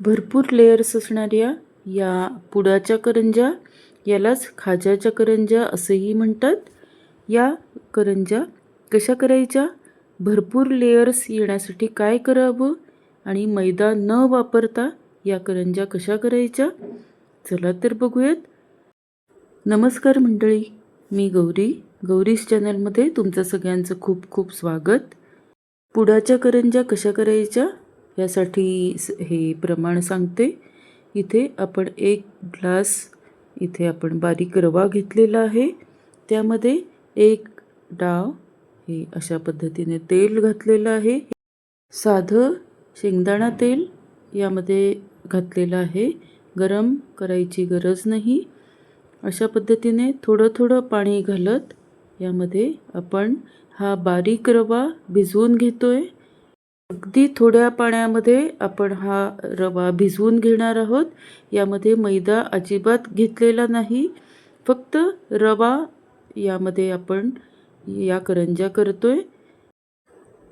भरपूर लेयर्स असणाऱ्या या. पुडाच्या करंज्या यालाच खाज्याच्या करंज्या असंही म्हणतात. या करंज्या कशा करायच्या? भरपूर लेयर्स येण्यासाठी काय करावं? आणि मैदा न वापरता या करंज्या कशा करायच्या? चला तर बघूयात. नमस्कार मंडळी मी गौरी. गौरीस चॅनलमध्ये तुमचं सगळ्यांचं खूप खूप स्वागत. पुडाच्या करंज्या कशा करायच्या? यासाठी स- हे प्रमाण सांगते. इथे आपण एक ग्लास इथे आपण बारीक रवा घेतलेला आहे. त्यामध्ये एक डाव हे अशा पद्धतीने तेल घातलेलं आहे. साधं शेंगदाणा तेल यामध्ये घातलेलं आहे. गरम करायची गरज नाही. अशा पद्धतीने थोडं थोडं पाणी घालत यामध्ये आपण हा बारीक रवा भिजवून घेतो आहे अगदी थोड्या पाण्यामध्ये आपण हा रवा भिजवून घेणार आहोत. यामध्ये मैदा अजिबात घेतलेला नाही. फक्त रवा यामध्ये आपण या करंज्या करतोय.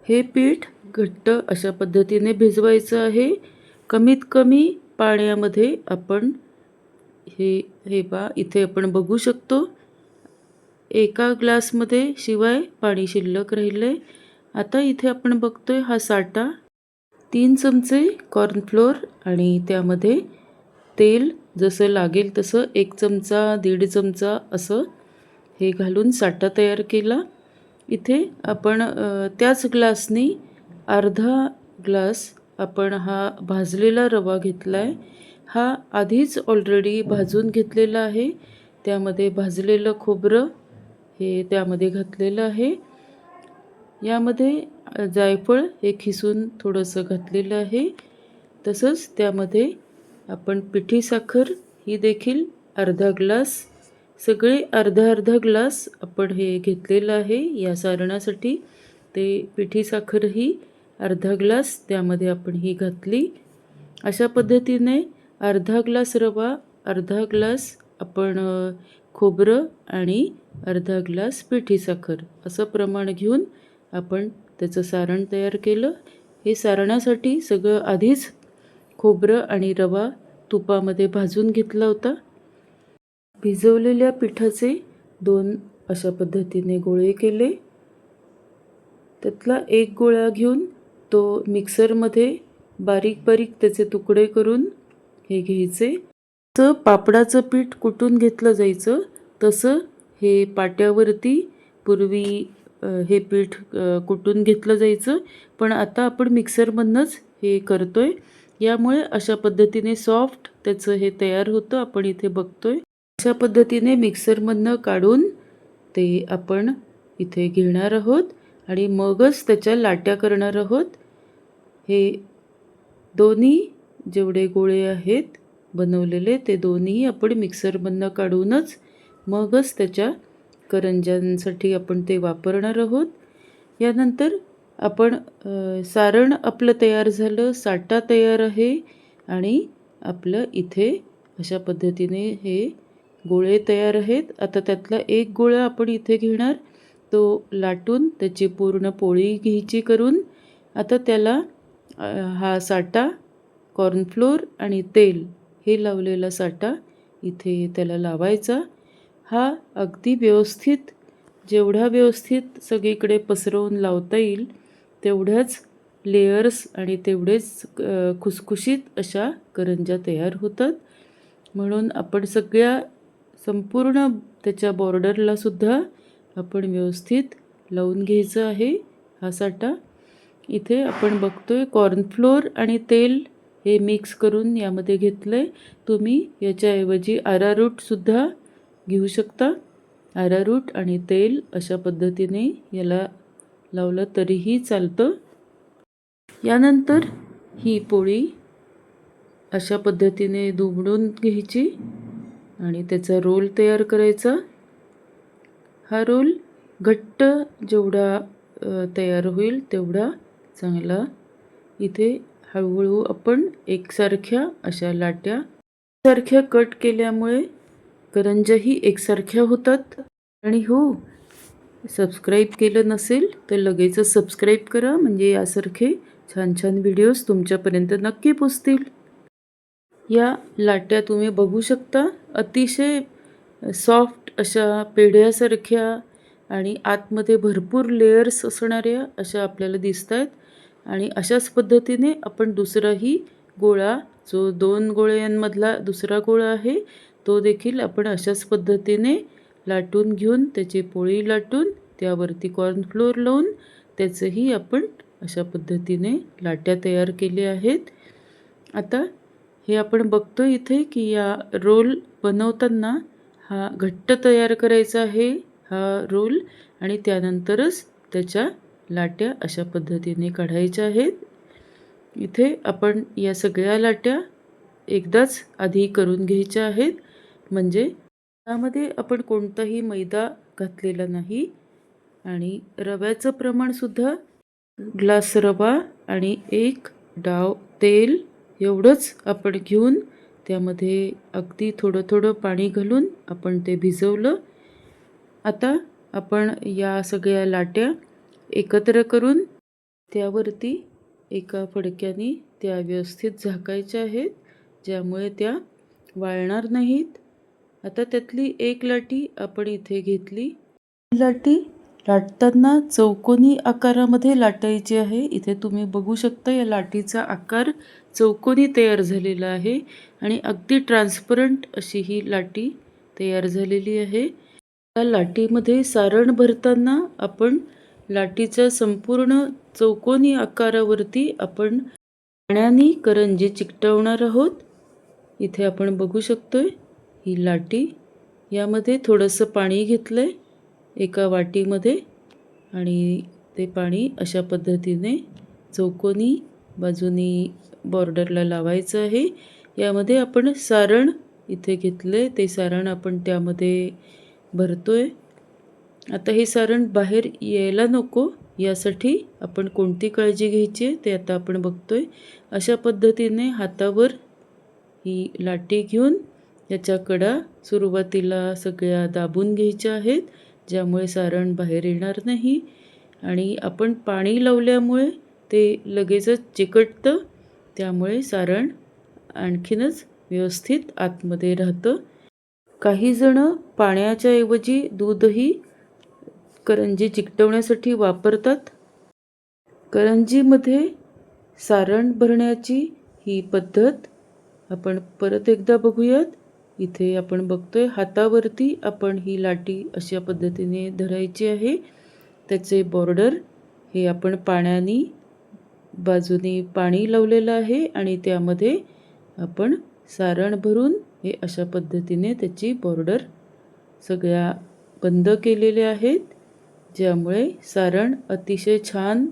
हे पीठ घट्ट अशा पद्धतीने भिजवायचं आहे. कमीत कमी पाण्यामध्ये आपण हे हे बा इथे आपण बघू शकतो. एका ग्लासमध्ये शिवाय पाणी शिल्लक राहिलं आहे आता इथे आपण बघतोय हा साठा. तीन चमचे कॉर्नफ्लोअर आणि त्यामध्ये तेल जसं लागेल तसं एक चमचा दीड चमचा असं हे घालून साठा तयार केला. इथे आपण त्याच ग्लासनी अर्धा ग्लास आपण हा भाजलेला रवा घेतला आहे हा आधीच ऑलरेडी भाजून घेतलेला आहे. त्यामध्ये भाजलेलं खोबरं हे त्यामध्ये घातलेलं आहे. यामध्ये जायफळ हे खिसून थोडंसं घातलेलं आहे. तसंच त्यामध्ये आपण पिठी साखर ही देखील अर्धा ग्लास सगळे अर्धा अर्धा ग्लास आपण हे घेतलेलं आहे. या सारणासाठी ते पिठी साखरही अर्धा ग्लास त्यामध्ये आपण ही घातली. अशा पद्धतीने अर्धा ग्लास रवा अर्धा ग्लास आपण खोबरं आणि अर्धा ग्लास पिठी साखर असं प्रमाण घेऊन आपण त्याचं सारण तयार केलं. हे सारणासाठी सगळं आधीच खोबरं आणि रवा तुपामध्ये भाजून घेतला होता. भिजवलेल्या पिठाचे दोन अशा पद्धतीने गोळे केले. त्यातला एक गोळा घेऊन तो मिक्सरमध्ये बारीक बारीक त्याचे तुकडे करून हे घ्यायचे. जसं पापडाचं पीठ कुटून घेतलं जायचं तसं हे पाट्यावरती पूर्वी हे पीठ कुटून घेतलं जायचं. पण आता आपण मिक्सरमधनंच हे करतो आहे यामुळे अशा पद्धतीने सॉफ्ट त्याचं हे तयार होतं. आपण इथे बघतो आहे अशा पद्धतीने मिक्सरमधनं काढून ते आपण इथे घेणार आहोत. आणि मगच त्याच्या लाट्या करणार आहोत. हे दोन्ही जेवढे गोळे आहेत बनवलेले ते दोन्ही आपण मिक्सरमधनं काढूनच मगच त्याच्या करंज्यांसाठी आपण ते वापरणार आहोत. यानंतर आपण सारण आपलं तयार झालं साठा तयार आहे आणि आपलं इथे अशा पद्धतीने हे गोळे तयार आहेत. आता त्यातला एक गोळा आपण इथे घेणार. तो लाटून त्याची पूर्ण पोळी घ्यायची करून आता त्याला हा साठा कॉर्नफ्लोअर आणि तेल हे लावलेला साठा इथे त्याला लावायचा. हा अगदी व्यवस्थित जेवढा व्यवस्थित सगळीकडे पसरवून लावता येईल तेवढ्याच लेयर्स आणि तेवढेच खुसखुशीत अशा करंज्या तयार होतात. म्हणून आपण सगळ्या संपूर्ण त्याच्या बॉर्डरला सुद्धा आपण व्यवस्थित लावून घ्यायचं आहे हा साठा. इथे आपण बघतोय कॉर्नफ्लोअर आणि तेल हे मिक्स करून यामध्ये घेतलं आहे तुम्ही याच्याऐवजी आरारूटसुद्धा घेऊ शकता. आरारूट आणि तेल अशा पद्धतीने याला लावलं तरीही चालतं. यानंतर ही पोळी अशा पद्धतीने दुमडून घ्यायची आणि त्याचा रोल तयार करायचा. हा रोल घट्ट जेवढा तयार होईल तेवढा चांगला इथे हळूहळू आपण एकसारख्या अशा लाट्या सारख्या कट केल्यामुळे करंज्याही एकसारख्या होतात. आणि हो सबस्क्राईब केलं नसेल तर लगेच सबस्क्राईब करा. म्हणजे यासारखे छान छान व्हिडिओज तुमच्यापर्यंत नक्की पोचतील. या लाट्या तुम्ही बघू शकता. अतिशय सॉफ्ट अशा पेढ्यासारख्या आणि आतमध्ये भरपूर लेयर्स असणाऱ्या अशा आपल्याला दिसत आहेत आणि अशाच पद्धतीने आपण दुसराही गोळा जो दोन गोळ्यांमधला दुसरा गोळा आहे तो देखील आपण अशाच पद्धतीने लाटून घेऊन त्याची पोळी लाटून त्यावरती कॉर्नफ्लोअर लावून त्याचंही आपण अशा पद्धतीने लाट्या तयार केल्या आहेत. आता हे आपण बघतो इथे की या रोल बनवताना हा घट्ट तयार करायचा आहे हा रोल. आणि त्यानंतरच त्याच्या लाट्या अशा पद्धतीने काढायच्या आहेत. इथे आपण या सगळ्या लाट्या एकदाच आधी करून घ्यायच्या आहेत. म्हणजे त्यामध्ये आपण कोणताही मैदा घातलेला नाही आणि रव्याचं प्रमाणसुद्धा ग्लास रवा आणि एक डाव तेल एवढंच आपण घेऊन त्यामध्ये अगदी थोडं थोडं पाणी घालून आपण ते भिजवलं. आता आपण या सगळ्या लाट्या एकत्र करून त्यावरती एका फडक्याने त्या व्यवस्थित झाकायच्या आहेत ज्यामुळे त्या वाळणार नाहीत. आता त्यातली एक लाटी आपण इथे घेतली. लाटी लाटताना चौकोनी आकारामध्ये लाटायची आहे. इथे तुम्ही बघू शकता या लाटीचा आकार चौकोनी तयार झालेला आहे आणि अगदी ट्रान्सपरंट अशी ही लाटी तयार झालेली आहे. या लाटीमध्ये सारण भरताना आपण लाटीच्या संपूर्ण चौकोनी आकारावरती आपण पाण्याने करंजी चिकटवणार आहोत. इथे आपण बघू शकतोय. ही लाटी. यामध्ये थोडंसं पाणी घेतलं आहे एका वाटीमध्ये आणि ते पाणी अशा पद्धतीने चौकोनी बाजूनी बॉर्डरला लावायचं आहे. यामध्ये आपण सारण इथे घेतलं आहे ते सारण आपण त्यामध्ये भरतो आहे आता हे सारण बाहेर यायला नको. यासाठी आपण कोणती काळजी घ्यायची आहे ते आता आपण बघतो आहे अशा पद्धतीने हातावर ही लाटी घेऊन याच्या कडा सुरुवातीला सगळ्या दाबून घ्यायच्या आहेत ज्यामुळे सारण बाहेर येणार नाही. आणि आपण पाणी लावल्यामुळे ते लगेचच चिकटतं त्यामुळे सारण आणखीनच व्यवस्थित आतमध्ये राहतं. काही जणं पाण्याच्या ऐवजी दूधही करंजी चिकटवण्यासाठी वापरतात. करंजीमध्ये सारण भरण्याची ही पद्धत आपण परत एकदा बघूयात. इथे आपण बघतोय हातावरती आपण ही लाटी अशा पद्धतीने धरायची आहे. त्याचे बॉर्डर हे आपण पाण्याने बाजूने पाणी लावलेलं आहे आणि त्यामध्ये आपण सारण भरून हे अशा पद्धतीने त्याची बॉर्डर सगळ्या बंद केलेले आहेत. ज्यामुळे सारण अतिशय छान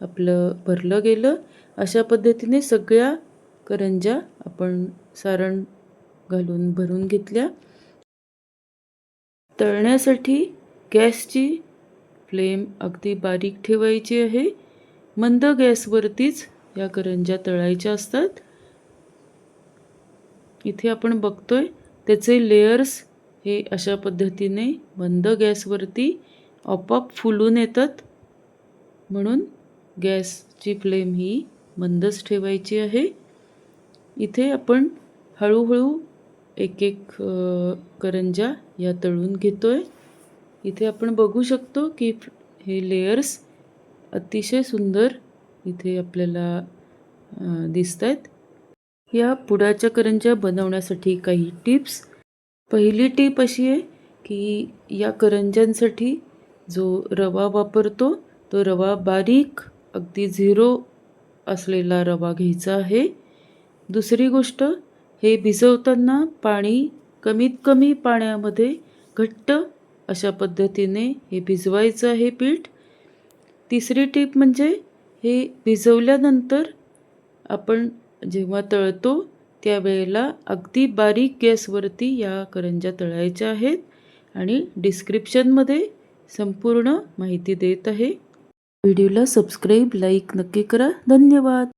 आपलं भरलं गेलं. अशा पद्धतीने सगळ्या करंज्या आपण सारण घालून भरून घेतल्या. तळण्यासाठी गॅसची फ्लेम अगदी बारीक ठेवायची आहे. मंद गॅसवरतीच या करंज्या तळायच्या असतात. इथे आपण बघतोय त्याचे लेयर्स हे अशा पद्धतीने मंद गॅसवरती आपोआप फुलून येतात. म्हणून गॅसची फ्लेम ही मंदच ठेवायची आहे. इथे आपण हळूहळू एक एक करंजा या तळून घेतो आहे इथे आपण बघू शकतो की हे लेयर्स अतिशय सुंदर इथे आपल्याला दिसत आहेत या पुडाच्या करंज्या बनवण्यासाठी काही टिप्स. पहिली टीप अशी आहे की या करंज्यांसाठी जो रवा वापरतो तो रवा बारीक अगदी झिरो असलेला रवा घ्यायचा आहे. दुसरी गोष्ट हे भिजवताना पाणी कमीत कमी पाण्यामध्ये घट्ट अशा पद्धतीने हे भिजवायचं आहे पीठ. तिसरी टीप म्हणजे हे भिजवल्यानंतर आपण जेव्हा तळतो त्यावेळेला अगदी बारीक गॅसवरती या करंज्या तळायच्या आहेत आणि डिस्क्रिप्शनमध्ये संपूर्ण माहिती देत आहे. व्हिडिओला सबस्क्राईब लाईक नक्की करा. धन्यवाद.